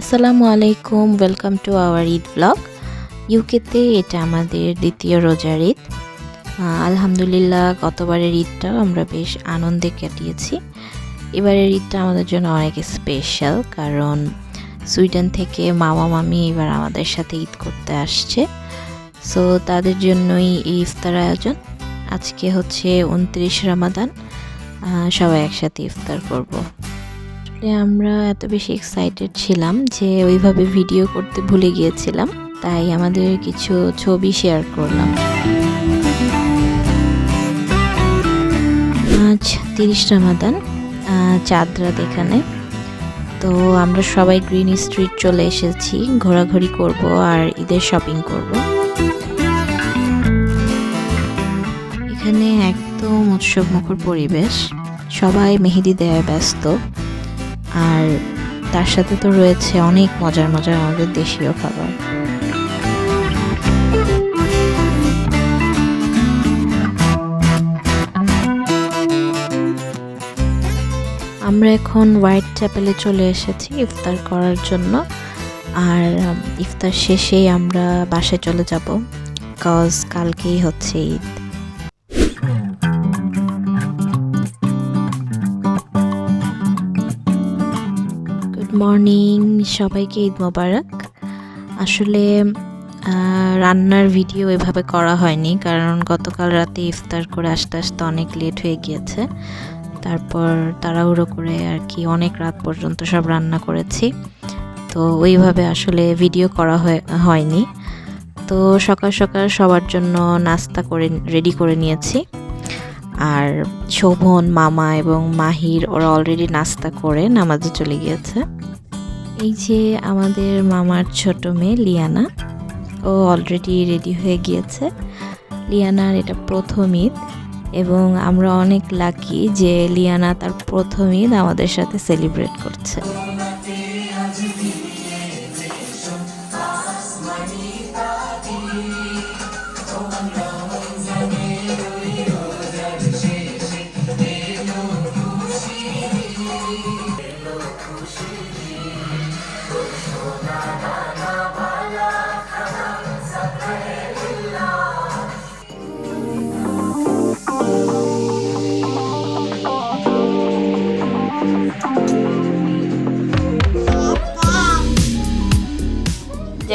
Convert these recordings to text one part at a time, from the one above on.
আসসালামু আলাইকুম welcome to our Eid blog ইউকেতে এটা আমাদের দ্বিতীয় রোজার ঈদ। আলহামদুলিল্লাহ, গতবারের ঈদটাও আমরা বেশ আনন্দে কাটিয়েছি। এবারের ঈদটা আমাদের জন্য অনেক স্পেশাল কারণ সুইডেন থেকে মামা মামি এবার আমাদের সাথে ঈদ করতে আসছে। সো তাদের জন্যই এই ইফতার আয়োজন। আজকে হচ্ছে উনত্রিশ রামাদান। সবাই একসাথে ইফতার করব। আসলে আমরা এত বেশি এক্সাইটেড ছিলাম যে ওইভাবে ভিডিও করতে ভুলে গিয়েছিলাম তাই আমাদের কিছু ছবি শেয়ার করলাম। আজ তিরিশ রামাদান আহ, চাঁদ রাত এখানে। তো আমরা সবাই গ্রিন স্ট্রিট চলে এসেছি ঘোরাঘুরি করব আর ঈদের শপিং করব। এখানে একদম উৎসব মুখর পরিবেশ সবাই মেহেদি দেয় ব্যস্ত। আর তার সাথে তো রয়েছে অনেক মজার মজার আমাদের দেশীয় খাবার। আমরা এখন হোয়াইট চ্যাপেলে চলে এসেছি ইফতার করার জন্য। আর ইফতার শেষেই আমরা বাসায় চলে যাব। কজ কালকেই হচ্ছে ঈদ। মর্নিং, সবাইকে ঈদ মোবারক। আসলে রান্নার ভিডিও এভাবে করা হয়নি, কারণ গতকাল রাতে ইফতার করে আসতে আসতে অনেক লেট হয়ে গিয়েছে। তারপর তাড়াহুড়ো করে আর কি অনেক রাত পর্যন্ত সব রান্না করেছি। তো ওইভাবে আসলে ভিডিও করা হয়নি। তো সকাল সকাল সবার জন্য নাস্তা করে, রেডি করে নিয়েছি। আর শোভন, মামা এবং মাহির, ওরা অলরেডি নাস্তা করে নামাজে চলে গিয়েছে। এই যে আমাদের মামার ছোট মেয়ে লিয়ানা, ও অলরেডি রেডি হয়ে গিয়েছে। লিয়ানার এটা প্রথম ঈদ এবং আমরা অনেক লাকি যে লিয়ানা তার প্রথম ঈদ আমাদের সাথে সেলিব্রেট করছে।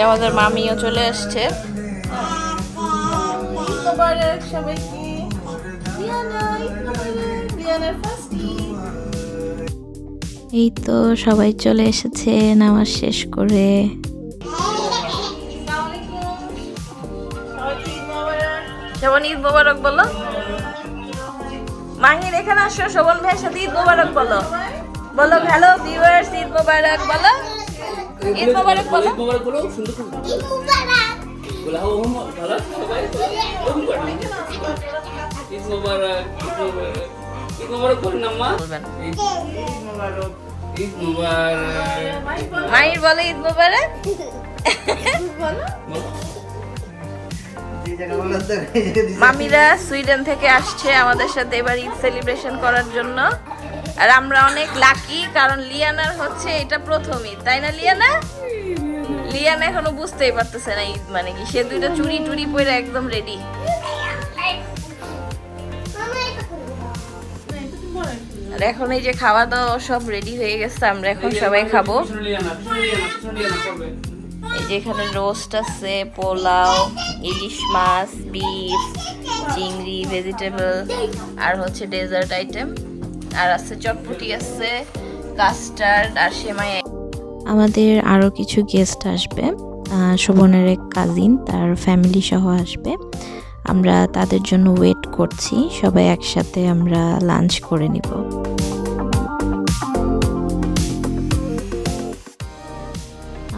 আমাদের মামিও চলে সবাইকে ঈদ এই তো সবাই চলে এসেছে নামাজ শেষ করে। শোভন ঈদ মোবারক বলো। মাহির এখানে আসো শোভন ভাইয়ের সাথে ঈদ মোবারক বলো। বলো হ্যালো ভিউয়ার্স ঈদ মোবারক বলো। ঈদ মোবারক বলো। মোবারক বলো সুন্দর করে বলে। হাও হোম ভালো সবাই? ওম করনি ঈদ মোবারক ঈদ মোবারক ঈদ আম্মা ঈদ মোবারক ঈদ মোবারক মাহির বলো ঈদ মোবারক মামিরা সুইডেন থেকে আসছে আমাদের সাথে এবার ঈদ সেলিব্রেশন করার জন্য। আর আমরা অনেক লাকি কারণ লিয়ানার হচ্ছে এটা প্রথম ঈদ তাই না লিয়ানা? লিয়ানা এখনও বুঝতেই পারতেছে না ঈদ মানে কি? সে দুইটা চুরি টুরি পরে একদম রেডি আর এখন এই যে খাওয়া দাওয়া সব রেডি হয়ে গেছে আমরা এখন সবাই খাব এই যে এখানে রোস্ট আছে পোলাও ইলিশ মাছ বিফ চিংড়ি ভেজিটেবল আর হচ্ছে ডেজার্ট আইটেম আর আছে চটপটি, আছে কাস্টার্ড আর সেমাই। আমাদের আরও কিছু গেস্ট আসবে। শোভনের এক কাজিন তার ফ্যামিলি সহ আসবে। আমরা তাদের জন্য ওয়েট করছি। সবাই একসাথে আমরা লাঞ্চ করে নিব।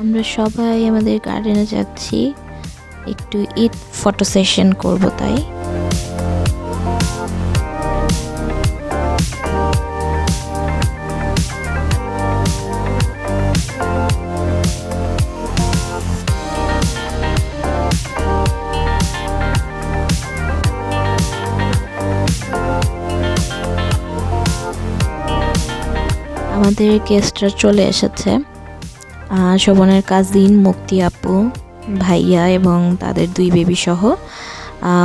আমরা সবাই আমাদের গার্ডেনে যাচ্ছি। একটু ঈদ ফটো সেশন করব তাই। আমাদের গেস্টরা চলে এসেছে। শোভনের কাজিন মুক্তি আপু ভাইয়া এবং তাদের দুই বেবি সহ।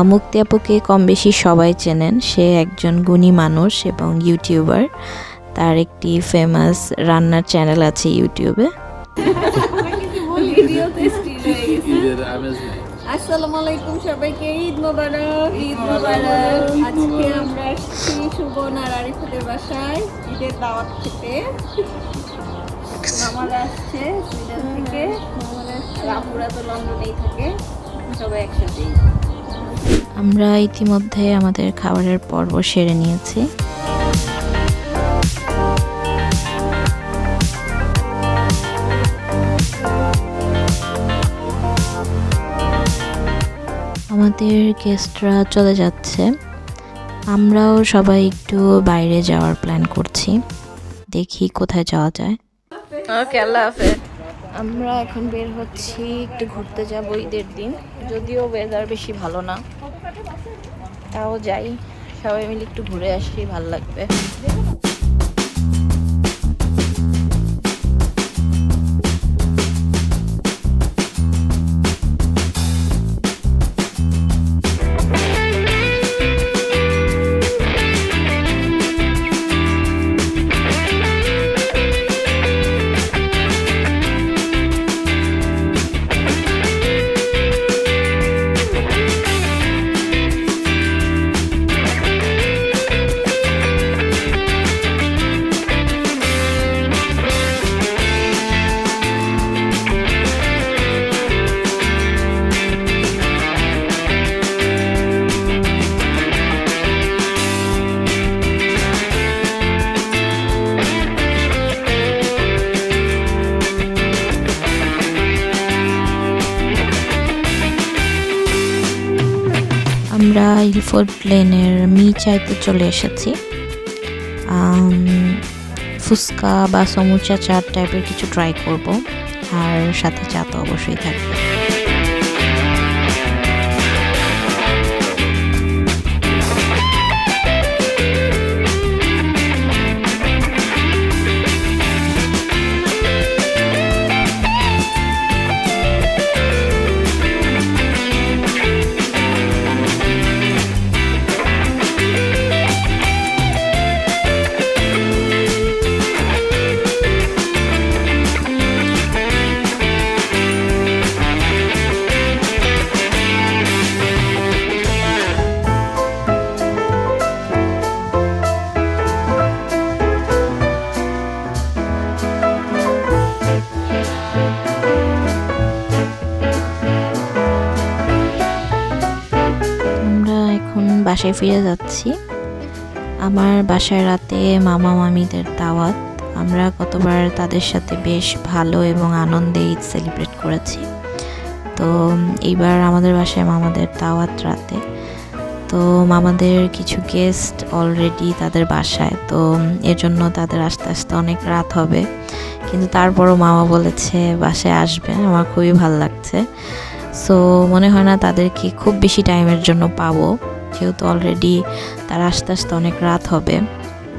মুক্তি আপুকে কম বেশি সবাই চেনেন। সে একজন গুণী মানুষ এবং ইউটিউবার তার একটি ফেমাস রান্নার চ্যানেল আছে ইউটিউবে আসসালামু আলাইকুম সবাইকে ঈদ মোবারক। ঈদ মোবারক। আজকে আমরা এসেছি সুবন আর আরিফাদের বাসায় ঈদের দাওয়াত খেতে। মামারা আসছে সুইডেন থেকে। রামপুরা তো লন্ডনেই থাকে। সবাই একসাথেই। আমরা ইতিমধ্যে আমাদের খাবারের পর্ব সেরে নিয়েছি। আমাদের গেস্টরা চলে যাচ্ছে। আমরাও সবাই একটু বাইরে যাওয়ার প্ল্যান করছি। দেখি কোথায় যাওয়া যায়। ওকে আল্লাহ হাফেজ। আমরা এখন বের হচ্ছি একটু ঘুরতে যাব ঈদের দিন। যদিও ওয়েদার বেশি ভালো না। তাও যাই সবাই মিলে একটু ঘুরে আসি ভালো লাগবে। আমরা ইলফোর্ড প্লেনের মি চাইতে চলে এসেছি। ফুচকা বা সমুচা চাট টাইপের কিছু ট্রাই করব, আর সাথে চা তো অবশ্যই থাকবে। বাসায় ফিরে যাচ্ছি। আমার বাসায় রাতে মামা মামিদের দাওয়াত। আমরা গতবার তাদের সাথে বেশ ভালো এবং আনন্দে ঈদ সেলিব্রেট করেছি। তো, এইবার আমাদের বাসায় মামাদের দাওয়াত রাতে। তো, মামাদের কিছু গেস্ট অলরেডি তাদের বাসায়। তো, এর জন্য তাদের আস্তে আস্তে অনেক রাত হবে। কিন্তু তারপরও মামা বলেছে, বাসায় আসবে। আমার খুবই ভালো লাগছে। সো মনে হয় না তাদেরকে খুব বেশি টাইমের জন্য পাবো। যেহেতু অলরেডি তারা আস্তে আস্তে অনেক রাত হবে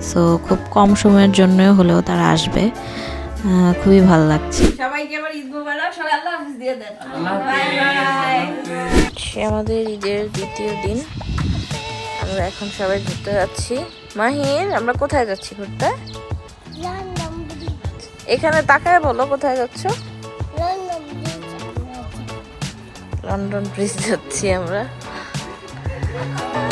সো খুব কম সময়ের জন্য হলেও তারা আসবে। খুবই ভালো লাগছে। সবাইকে আবার ঈদ মোবারক সবাই আল্লাহ হাফেজ দিয়ে দেন। Bye bye. সে আমাদের ঈদের দ্বিতীয় দিন। আমরা এখন সবাই ঘুরতে যাচ্ছি। মাহির আমরা কোথায় যাচ্ছি ঘুরতে? এখানে তাকায় বলো কোথায় যাচ্ছ? লন্ডন ব্রিজ যাচ্ছি আমরা। আমরা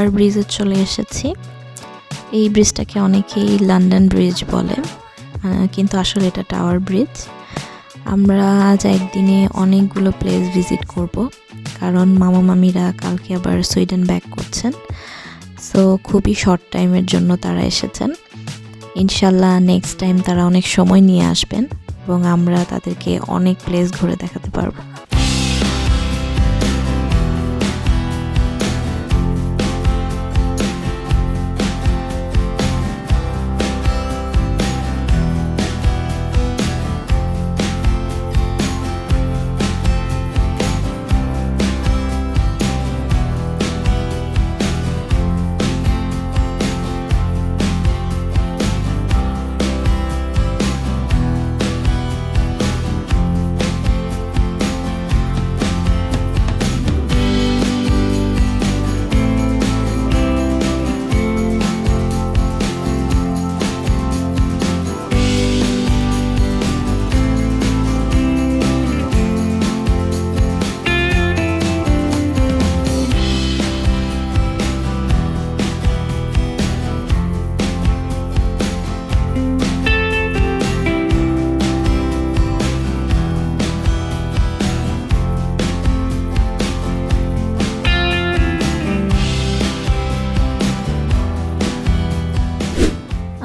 টাওয়ার ব্রিজে চলে এসেছি। এই ব্রিজটাকে অনেকেই লন্ডন ব্রিজ বলে। কিন্তু আসলে এটা টাওয়ার ব্রিজ আমরা আজ একদিনে অনেকগুলো প্লেস ভিজিট করব। কারণ মামা মামিরা কালকে আবার সুইডেন ব্যাক করছেন। সো খুবই শর্ট টাইমের জন্য তারা এসেছেন। ইনশাল্লাহ নেক্সট টাইম তারা অনেক সময় নিয়ে আসবেন এবং আমরা তাদেরকে অনেক প্লেস ঘুরে দেখাতে পারব।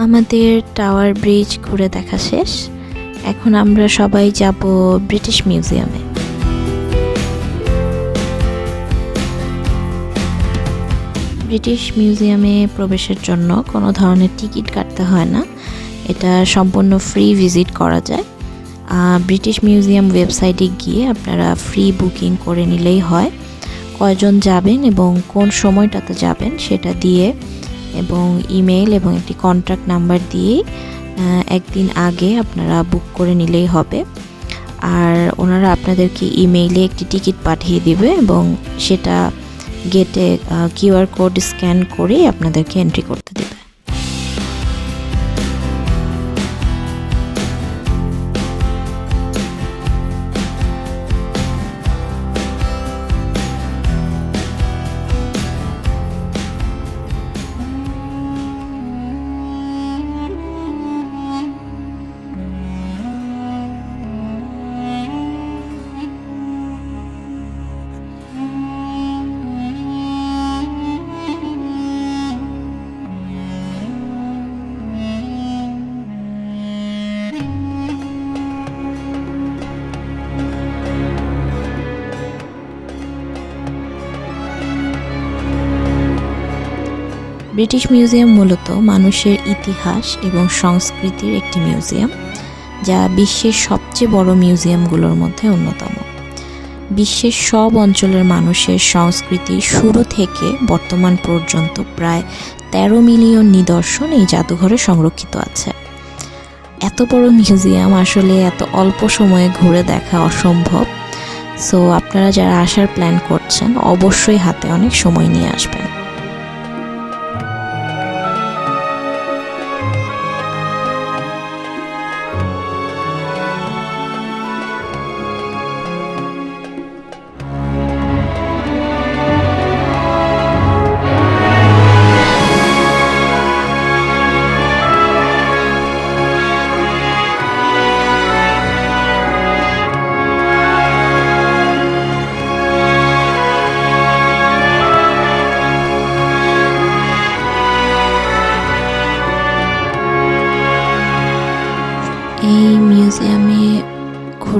আমাদের টাওয়ার ব্রিজ ঘুরে দেখা শেষ। এখন আমরা সবাই যাব ব্রিটিশ মিউজিয়ামে ব্রিটিশ মিউজিয়ামে প্রবেশের জন্য কোনো ধরনের টিকিট কাটতে হয় না। এটা সম্পূর্ণ ফ্রি ভিজিট করা যায়। ব্রিটিশ মিউজিয়াম ওয়েবসাইটে গিয়ে আপনারা ফ্রি বুকিং করে নিলেই হয়। কয়জন যাবেন এবং কোন সময়টাতে যাবেন সেটা দিয়ে এবং ইমেল এবং একটি কন্ট্যাক্ট নাম্বার দিয়েই একদিন আগে আপনারা বুক করে নিলেই হবে। আর ওনারা আপনাদেরকে ইমেইলে একটি টিকিট পাঠিয়ে দেবে এবং সেটা গেটে কিউআর কোড স্ক্যান করে আপনাদেরকে এন্ট্রি করতে ব্রিটিশ মিউজিয়াম মূলত মানুষের ইতিহাস এবং সংস্কৃতির একটি মিউজিয়াম, যা বিশ্বের সবচেয়ে বড় মিউজিয়ামগুলোর মধ্যে অন্যতম। বিশ্বের সব অঞ্চলের মানুষের সংস্কৃতি শুরু থেকে বর্তমান পর্যন্ত প্রায় তেরো মিলিয়ন নিদর্শন এই জাদুঘরে সংরক্ষিত আছে। এত বড় মিউজিয়াম আসলে এত অল্প সময়ে ঘুরে দেখা অসম্ভব। সো আপনারা যারা আসার প্ল্যান করছেন, অবশ্যই হাতে অনেক সময় নিয়ে আসবেন।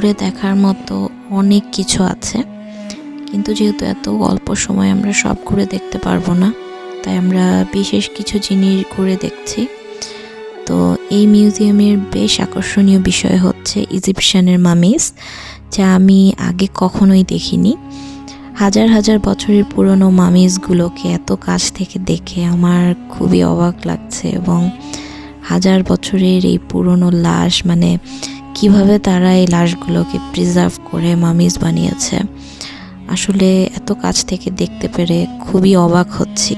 ঘুরে দেখার মতো অনেক কিছু আছে। কিন্তু যেহেতু এত অল্প সময় আমরা সব ঘুরে দেখতে পারব না, তাই আমরা বিশেষ কিছু জিনিস ঘুরে দেখছি। তো এই মিউজিয়ামের বেশ আকর্ষণীয় বিষয় হচ্ছে ইজিপশিয়ানের মামিস, যা আমি আগে কখনোই দেখিনি। হাজার হাজার বছরের পুরনো মামিসগুলোকে এত কাছ থেকে দেখে আমার খুবই অবাক লাগছে এবং হাজার বছরের এই পুরনো লাশ মানে কীভাবে তারা এই লাশগুলোকে প্রিজার্ভ করে মামিজ বানিয়েছে। আসলে এত কাছ থেকে দেখতে পেরে খুবই অবাক হচ্ছি।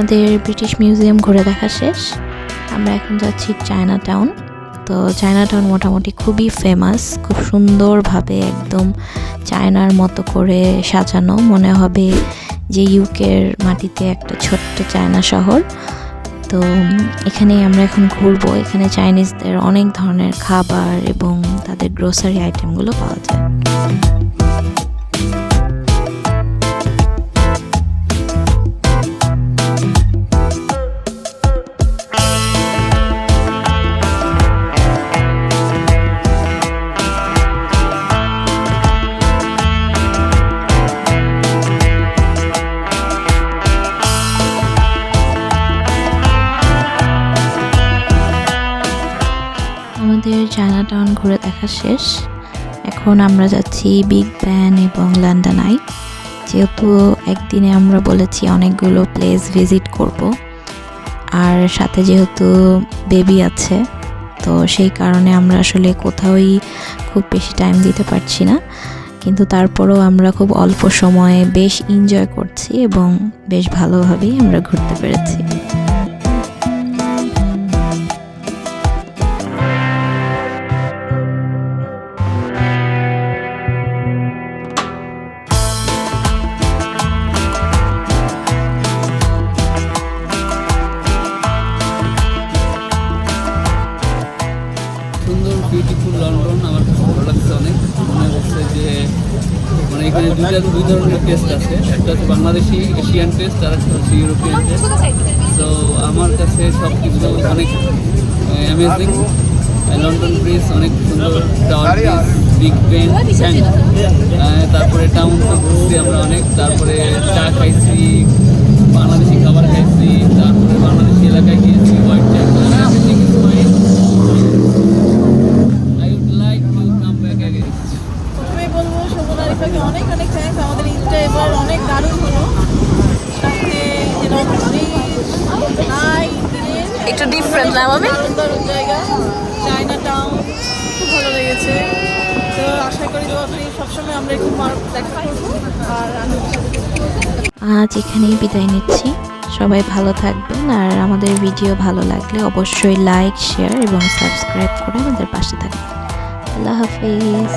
আমাদের ব্রিটিশ মিউজিয়াম ঘুরে দেখা শেষ। আমরা এখন যাচ্ছি চায়না টাউন তো চায়না টাউন মোটামুটি খুবই ফেমাস খুব সুন্দরভাবে একদম চায়নার মতো করে সাজানো। মনে হবে যে ইউকের মাটিতে একটা ছোট্ট চায়না শহর। তো উম, এখানেই আমরা এখন ঘুরবো। এখানে চাইনিজদের অনেক ধরনের খাবার এবং তাদের গ্রোসারি আইটেমগুলো পাওয়া যায়। দেখা শেষ। এখন আমরা যাচ্ছি বিগ ব্যান এবং লন্ডন আই যেহেতু একদিনে আমরা বলেছি অনেকগুলো প্লেস ভিজিট করব। আর সাথে যেহেতু বেবি আছে, তো সেই কারণে আমরা আসলে কোথাওই খুব বেশি টাইম দিতে পারছি না। কিন্তু তারপরেও আমরা খুব অল্প সময়ে বেশ এনজয় করছি এবং বেশ ভালোভাবেই আমরা ঘুরতে পেরেছি। মানে এখানে দুই ধরনের টেস্ট আছে। একটা হচ্ছে বাংলাদেশি এশিয়ান টেস্ট আর একটা হচ্ছে ইউরোপিয়ান টেস্ট তো আমার কাছে সব কিছু অনেক অ্যামেজিং লন্ডন ব্রিজ অনেক সুন্দর টাওয়ার ব্রিজ বিগ বেন তারপরে টাউন তো ঘুরছি আমরা অনেক তারপরে চা খাইছি বাংলাদেশি খাবার খাইছি তারপরে বাংলাদেশি এলাকায় গিয়েছি হোয়াইট আরিফাকে অনেক অনেক থ্যাংকস আমাদের ঈদটা এবার অনেক দারুণ হলো। সাথে একটু ডিফারেন্ট না দারুণ জায়গা। চায়না টাউন খুব ভালো লেগেছে। তো আশা করি আপনি সবসময় আমরা একটু দেখা করব আর আজ এখানেই বিদায় নিচ্ছি। সবাই ভালো থাকবেন আর আমাদের ভিডিও ভালো লাগলে অবশ্যই লাইক শেয়ার এবং সাবস্ক্রাইব করে আমাদের পাশে থাকবেন। আল্লাহ হাফিজ।